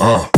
Uh.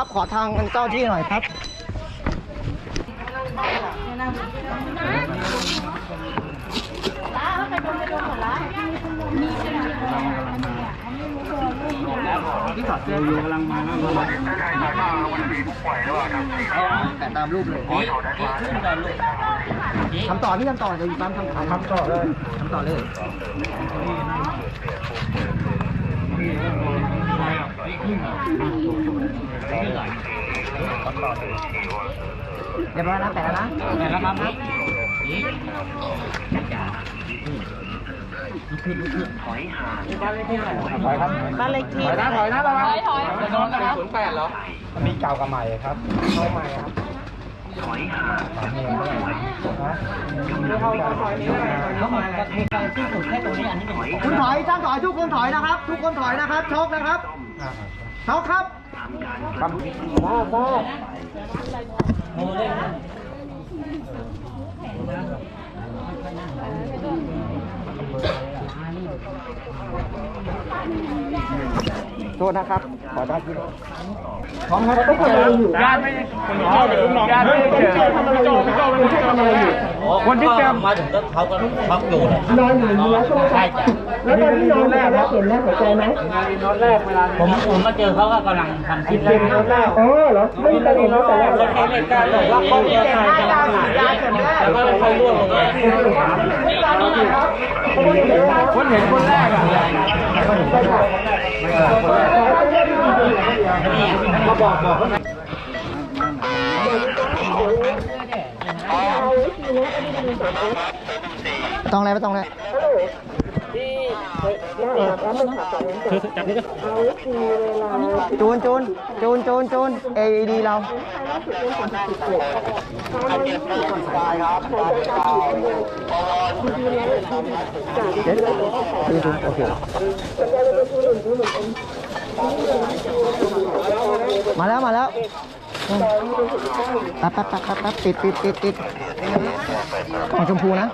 ับ ขอทางเงินเจ้าที่หน่อยครับที่ถอดเจออยู่กำลังมาแล้วแต่ตามรูปเลยทำต่อพี่ทำต่อจะอยู่ตามทำทำต่อเลยทำต่อเลย เรียบร้อยนะแต่แล้วนะแต่แล้วครับถอยห่างถอยครับบ้านเล็กที่ถอยนะถอยนะระวังถอยถอยจะโดนนะครับศูนย์แปดเหรอมีเก่ากับใหม่ครับเข้าใหม่ครับถอยห่างสามเมตรเท่าไหร่เข้าถอยนี้แล้วมามีการที่สุดแค่ตรงนี้อันนี้เป็นคุณถอยช่างถอยทุกคนถอยนะครับ ทุกคนถอยนะครับโชกนะครับ เขาครับครับบ้าบ้าโโทษนะครับ ขอได้ที่พร้อมครับทุกคนอยู่ญาติไม่ญาติไม่เจอทำอะไรอยู่ทำอะไรอยู่คนที่เจอมาถึงก็เขาก็พักอยู่เลยนอนอยู่นอย่างนี้แล้วใช่ไหมครับแล้วตอนที่นอนอยู่แล้วเห็นแล้วหัวใจไหมผมผมมาเจอเขาก็กำลังทำคลิปแล้วอ๋ออเหรอไม่มีใครเห็นน้องแต่แรกเหรอเขาไม่กล้าบอกว่าเขาจะใครจะมาแล้วก็เขาร่วงลงมาคนเห็นคนแรกอะมาบอกบอกต้องอะไรไม่ต้องเลย เธอจูนจูนจูนจูนจูน AED เราเดี๋ยวจูนโอเคมาแล้วมาแล้ว ปั๊บปั๊บปั๊บแป๊บปั๊บติดติดติดติดกล่องชมพูนะ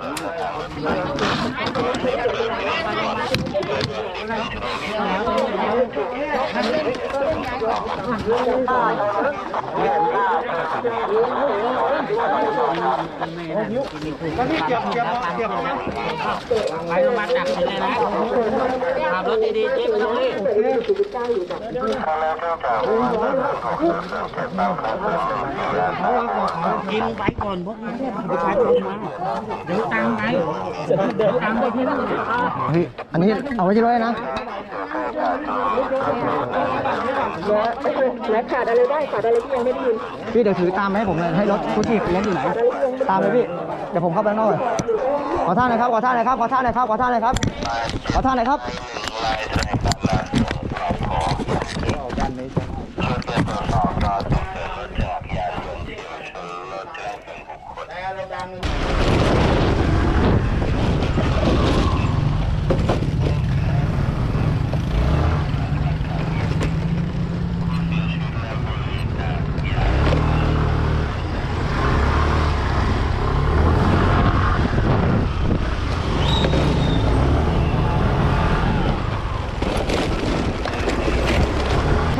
ไปโรงพยาบาหนักเลยนะขับรถดีๆเจ๊ไม่ต้องรีบกินไปก่อนพวกนี้นประชาชนมาเดี๋ยวตามไปเดี๋ยวตามไปที่นั่นเฮ้ยอันนี้เอาไว้ที่รถเลยนะ และขาดอะไรได้ขาดอะไรที่ยังไม่ได้ยินพี่เดี๋ยวถือตามมาให้ผมเลยให้รถกู้ชีพรถอยู่ไหน ตามเลยพี่ เดี๋ยวผมเข้าไปข้างนอกเลยขอท่าหน่อยครับ ขอท่าหน่อยครับ ขอท่าหน่อยครับ ขอท่าหน่อยครับ ขอท่าหน่อยครั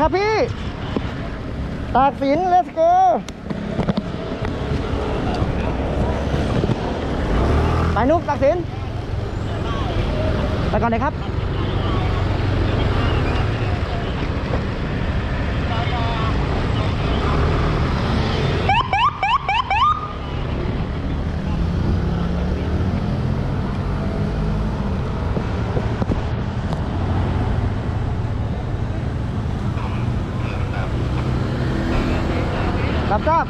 บพี่ ตากสิน let's go ไปนุกตากสิน ไปก่อนเลยครับ รับทราบ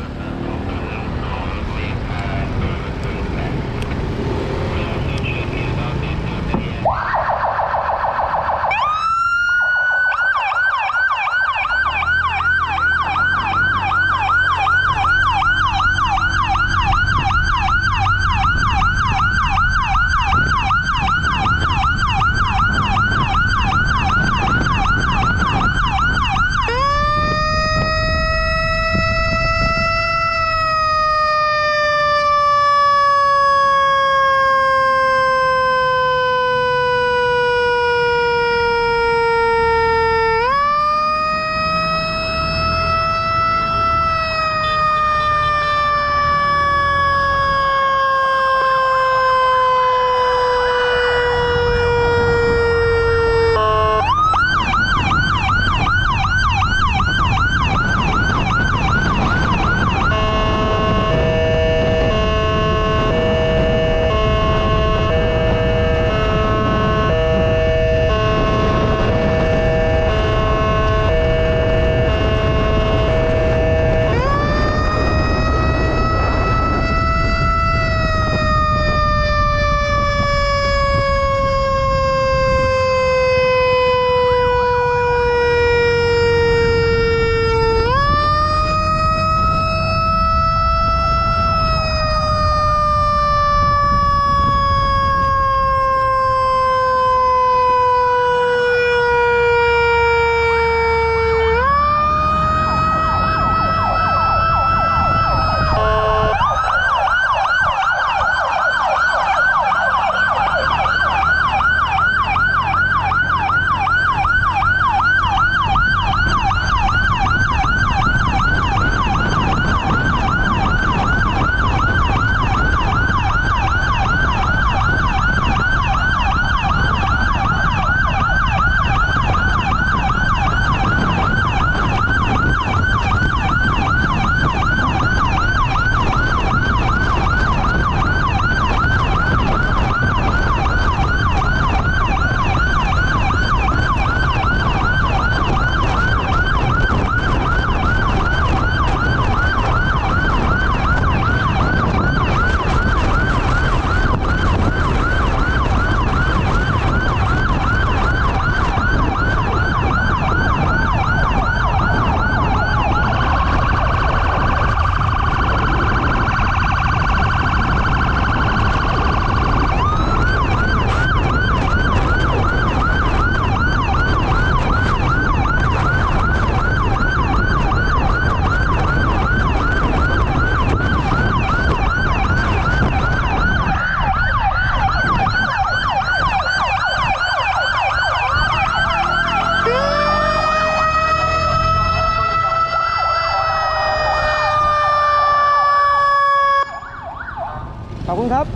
คุณครับ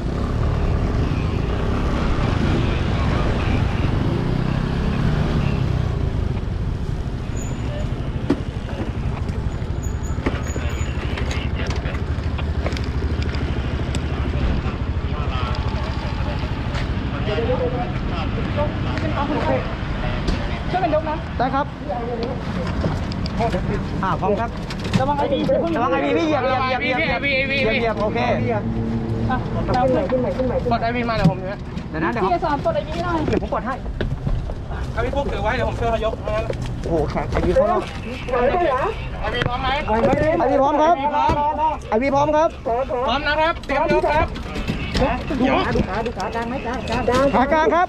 ได้ครับอ่าพร้อมครับระวังไอพีระวังไอพีพี่เหยียบเหยียบเหยียบเหยียบเหยียบโอเค ยียบโอเคขึ้นใหม่ขึ้นใหม่ขึ้นใหม่กดไอพีมาเดี๋ยวผมเดี๋ยวนะเดี๋ยวพี่สอนกดไอ้นี่หน่อยเดี๋ยวผมกดให้เอาพี่พวกถือไว้เดี๋ยวผมช่วยเขายกนะโอ้โหแข็งไอพีพร้อมไหวไหมเหรอไอพีพร้อมไหมไหวไหมไอพีพร้อมครับไอพีพร้อมครับขอขอพร้อมนะครับเตรียมยกครับดูขาดูขาดูขากลางไหมกลางกลางกลางขากลางครับ